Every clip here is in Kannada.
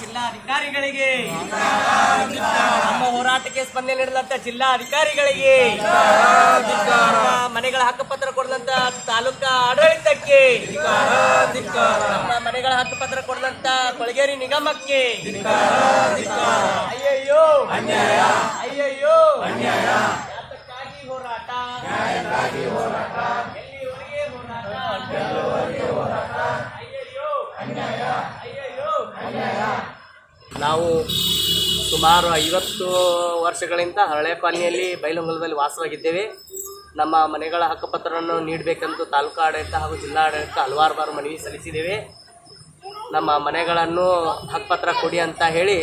ಜಿಲ್ಲಾ ಅಧಿಕಾರಿಗಳಿಗೆ ನಮ್ಮ ಹೋರಾಟಕ್ಕೆ ಸ್ಪಂದನೆ ನೀಡಲಂತ ಜಿಲ್ಲಾ ಅಧಿಕಾರಿಗಳಿಗೆ ಮನೆಗಳ ಹಕ್ಕಪತ್ರ ಕೊಡದಂತ ತಾಲೂಕಾ ಆಡಳಿತಕ್ಕೆ. ನಮ್ಮ ಮನೆಗಳ ಹಕ್ಕುಪತ್ರ ಕೊಡದಂತ ಕೊಳಗೇರಿ ನಿಗಮಕ್ಕೆ. ಅಯ್ಯಯ್ಯೋ. ಅಯ್ಯಯ್ಯೋ. ಯಾತಕ್ಕಾಗಿ ಹೋರಾಟ. ಎಲ್ಲಿವರೆಗೆ ಹೋರಾಟ. ಅಯ್ಯಯ್ಯೋ. ಅಯ್ಯಯ್ಯೋ. ನಾವು ಸುಮಾರು ಐವತ್ತು ವರ್ಷಗಳಿಂದ ಹರಳೆಪಾನಿಯಲ್ಲಿ ಬೈಲಹೊಂಗಲದಲ್ಲಿ ವಾಸವಾಗಿದ್ದೇವೆ. ನಮ್ಮ ಮನೆಗಳ ಹಕ್ಕುಪತ್ರವನ್ನು ನೀಡಬೇಕೆಂದು ತಾಲೂಕು ಆಡಳಿತ ಹಾಗೂ ಜಿಲ್ಲಾಡಳಿತ ಹಲವಾರು ಬಾರು ಮನವಿ ಸಲ್ಲಿಸಿದ್ದೇವೆ. ನಮ್ಮ ಮನೆಗಳನ್ನು ಹಕ್ಕುಪತ್ರ ಕೊಡಿ ಅಂತ ಹೇಳಿ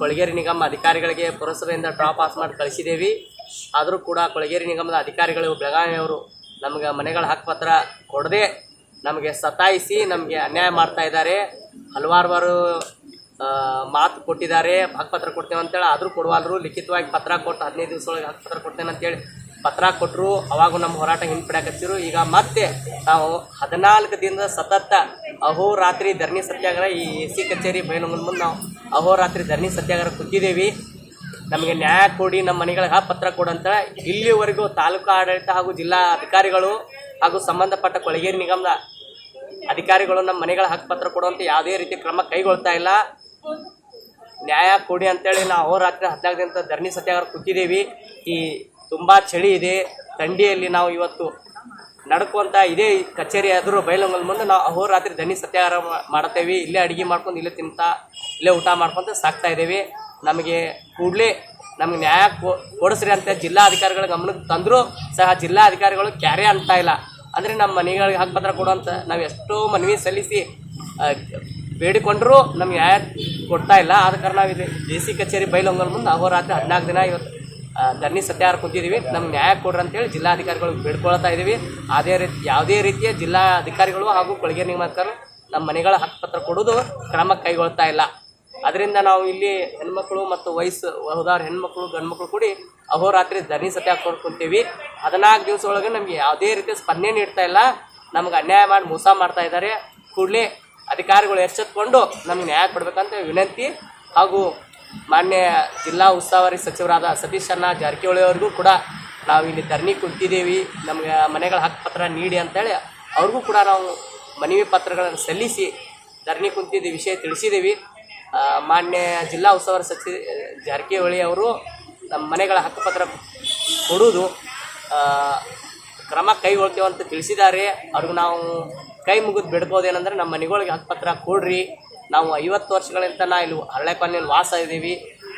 ಕೊಳಗೇರಿ ನಿಗಮ ಅಧಿಕಾರಿಗಳಿಗೆ ಪುರಸಭೆಯಿಂದ ಡ್ರಾಪ್ ಪಾಸ್ ಮಾಡಿ ಕಳಿಸಿದ್ದೇವೆ ಆದರೂ ಕೂಡ ಕೊಳಗೇರಿ ನಿಗಮದ ಅಧಿಕಾರಿಗಳು ಬೆಳಗಾವಿಯವರು ನಮಗೆ ಮನೆಗಳ ಹಕ್ಕುಪತ್ರ ಕೊಡದೆ ನಮಗೆ ಸತಾಯಿಸಿ ನಮಗೆ ಅನ್ಯಾಯ ಮಾಡ್ತಾ ಇದ್ದಾರೆ. ಹಲವಾರು ಮಾತು ಕೊಟ್ಟಿದ್ದಾರೆ ಹಕ್ಕುಪತ್ರ ಕೊಡ್ತೇವೆ ಅಂತೇಳಿ. ಆದರೂ ಕೊಡುವಾದರೂ ಲಿಖಿತವಾಗಿ ಪತ್ರ ಕೊಟ್ಟು ಹದಿನೈದು ದಿವಸ ಒಳಗೆ ಹಕ್ಕುಪತ್ರ ಕೊಡ್ತೇನೆ ಅಂತೇಳಿ ಪತ್ರ ಕೊಟ್ಟರು ಅವಾಗ ನಮ್ಮ ಹೋರಾಟ ಹಿಂಪಡ್ಯಾಕತ್ತಿರು ಈಗ ಮತ್ತೆ ನಾವು ಹದಿನಾಲ್ಕು ದಿನದ ಸತತ ಅಹೋರಾತ್ರಿ ಧರಣಿ ಸತ್ಯಾಗ್ರಹ ಈ ಎ ಸಿ ಕಚೇರಿ ಬಯಲು ಮುಂದೆ ನಾವು ಅಹೋರಾತ್ರಿ ಧರಣಿ ಸತ್ಯಾಗ್ರಹ ಕೂತಿದ್ದೀವಿ ನಮಗೆ ನ್ಯಾಯ ಕೊಡಿ, ನಮ್ಮ ಮನೆಗಳಿಗೆ ಪತ್ರ ಕೊಡಂತ ಇಲ್ಲಿವರೆಗೂ ತಾಲೂಕು ಆಡಳಿತ ಹಾಗೂ ಜಿಲ್ಲಾ ಅಧಿಕಾರಿಗಳು ಹಾಗೂ ಸಂಬಂಧಪಟ್ಟ ಕೊಳಗೇರಿ ನಿಗಮದ ಅಧಿಕಾರಿಗಳು ನಮ್ಮ ಮನೆಗಳ ಹಕ್ಕುಪತ್ರ ಕೊಡುವಂಥ ಯಾವುದೇ ರೀತಿ ಕ್ರಮ ಕೈಗೊಳ್ತಾ ಇಲ್ಲ. ನ್ಯಾಯ ಕೊಡಿ ಅಂತೇಳಿ ನಾವು ಅಹೋರಾತ್ರಿ ಹದಿನಾಲ್ಕು ದಿನ ಧರಣಿ ಸತ್ಯಾಗ್ರಹ ಕೂತಿದ್ದೀವಿ ಈ ತುಂಬ ಚಳಿ ಇದೆ. ಥಂಡಿಯಲ್ಲಿ ನಾವು ಇವತ್ತು ನಡ್ಕೊಂತ ಇದೇ ಕಚೇರಿ ಎದುರು ಬೈಲಂಗಲ್ ಮುಂದೆ ನಾವು ಅಹೋರಾತ್ರಿ ಧನಿ ಸತ್ಯಾಗ್ರಹ ಮಾಡ್ತೇವೆ ಇಲ್ಲೇ ಅಡುಗೆ ಮಾಡ್ಕೊಂಡು ಇಲ್ಲೇ ತಿಂತಾ, ಇಲ್ಲೇ ಊಟ ಮಾಡ್ಕೊಂತ ಸಾಕ್ತಾ ಇದ್ದೇವೆ. ನಮಗೆ ಕೂಡಲೇ ನಮ್ಗೆ ನ್ಯಾಯ ಕೊಡಿಸ್ರಿ ಅಂತ ಜಿಲ್ಲಾ ಅಧಿಕಾರಿಗಳ ಗಮನಕ್ಕೆ ತಂದರೂ ಸಹ ಜಿಲ್ಲಾ ಅಧಿಕಾರಿಗಳು ಕ್ಯಾರೆ ಅಂತ ಇಲ್ಲ. ಅಂದರೆ ನಮ್ಮ ಮನೆಗಳಿಗೆ ಹಕ್ಕುಪತ್ರ ಕೊಡುವಂತ ನಾವು ಎಷ್ಟೋ ಮನವಿ ಸಲ್ಲಿಸಿ ಬೇಡಿಕೊಂಡರೂ ನಮ್ಗೆ ನ್ಯಾಯ ಕೊಡ್ತಾ ಇಲ್ಲ. ಆದ ಕಾರಣ ನಾವು ಇದು ಡಿ ಸಿ ಕಚೇರಿ ಬೈಲೊಂಗಲ್ ಮುಂದೆ ಅಹೋರಾತ್ರಿ ಹದಿನಾಲ್ಕು ದಿನ ಇವತ್ತು ಧರಣಿ ಸತ್ಯಾಹಾರ ಕೂತಿದ್ದೀವಿ ನಮ್ಗೆ ನ್ಯಾಯ ಕೊಡ್ರಿ ಅಂತೇಳಿ ಜಿಲ್ಲಾಧಿಕಾರಿಗಳು ಬೇಡ್ಕೊಳ್ತಾ ಇದ್ದೀವಿ ಅದೇ ರೀತಿ, ಯಾವುದೇ ರೀತಿಯ ಜಿಲ್ಲಾ ಅಧಿಕಾರಿಗಳು ಹಾಗೂ ಕೊಳಗೆ ನಿಗಮಕ್ಕರು ನಮ್ಮ ಮನೆಗಳ ಹಕ್ಕುಪತ್ರ ಕೊಡೋದು ಕ್ರಮ ಕೈಗೊಳ್ತಾ ಇಲ್ಲ. ಅದರಿಂದ ನಾವು ಇಲ್ಲಿ ಹೆಣ್ಮಕ್ಳು ಮತ್ತು ವಯಸ್ಸು, ಹೋದಾರ ಹೆಣ್ಮಕ್ಳು, ಗಂಡ್ಮಕ್ಳು ಕೂಡಿ ಅಹೋರಾತ್ರಿ ಧರಣಿ ಸತ್ಯಾಗ್ರಹ ಕೊಡ್ಕೊಂತೀವಿ ಹದಿನಾಲ್ಕು ದಿವಸ ಒಳಗೆ ನಮಗೆ ಯಾವುದೇ ರೀತಿಯ ಸ್ಪಂದನೆ ನೀಡ್ತಾ ಇಲ್ಲ. ನಮ್ಗೆ ಅನ್ಯಾಯ ಮಾಡಿ ಮೋಸ ಮಾಡ್ತಾ ಇದ್ದಾರೆ ಕೂಡಲೇ ಅಧಿಕಾರಿಗಳು ಎಚ್ಚೆತ್ಕೊಂಡು ನಮ್ಗೆ ನ್ಯಾಯ ಕೊಡಬೇಕಂತ ವಿನಂತಿ ಹಾಗೂ ಮಾನ್ಯ ಜಿಲ್ಲಾ ಉಸ್ತುವಾರಿ ಸಚಿವರಾದ ಸತೀಶ್ ಅಣ್ಣ ಜಾರಕಿಹೊಳಿ ಅವ್ರಿಗೂ ಕೂಡ ನಾವು ಇಲ್ಲಿ ಧರಣಿ ಕುಂತಿದ್ದೀವಿ. ನಮಗೆ ಮನೆಗಳ ಹಕ್ಕುಪತ್ರ ನೀಡಿ ಅಂತೇಳಿ ಅವ್ರಿಗೂ ಕೂಡ ನಾವು ಮನವಿ ಪತ್ರಗಳನ್ನು ಸಲ್ಲಿಸಿ ಧರಣಿ ಕುಂತಿದ್ದ ವಿಷಯ ತಿಳಿಸಿದ್ದೀವಿ. ಮಾನ್ಯ ಜಿಲ್ಲಾ ಉಸ್ತುವಾರಿ ಸಚಿವ ಜಾರಕಿಹೊಳಿ ಅವರು ನಮ್ಮ ಮನೆಗಳ ಹಕ್ಕುಪತ್ರ ಕೊಡುವುದು ಆ, ಕ್ರಮ ಕೈಗೊಳ್ತೇವೆ ಅಂತ ತಿಳಿಸಿದ್ದಾರೆ. ಅವ್ರಿಗೂ ನಾವು ಕೈ ಮುಗಿದು ಬಿಡ್ಬೋದೇನೆಂದರೆ ನಮ್ಮ ಮನೆಗಳಿಗೆ ಹಕ್ಕುಪತ್ರ ಕೊಡ್ರಿ. ನಾವು ಐವತ್ತು ವರ್ಷಗಳಿಂದ ನಾ ಇಲ್ಲಿ ಹರಳೆಪಾನಿಯಲ್ಲಿ ವಾಸ ಇದ್ದೀವಿ.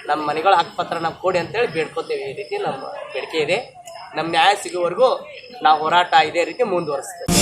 ನಮ್ಮ ಮನೆಗಳ ಹಕ್ಕುಪತ್ರ ನಾವು ಕೊಡಿ ಅಂತೇಳಿ ಬೇಡ್ಕೋತೀವಿ. ಈ ರೀತಿ ನಮ್ಮ ಬೇಡಿಕೆ ಇದೆ. ನಮ್ಮ ನ್ಯಾಯ ಸಿಗುವವರೆಗೂ ನಾವು ಹೋರಾಟ ಇದೇ ರೀತಿ ಮುಂದುವರಿಸ್ತೇವೆ.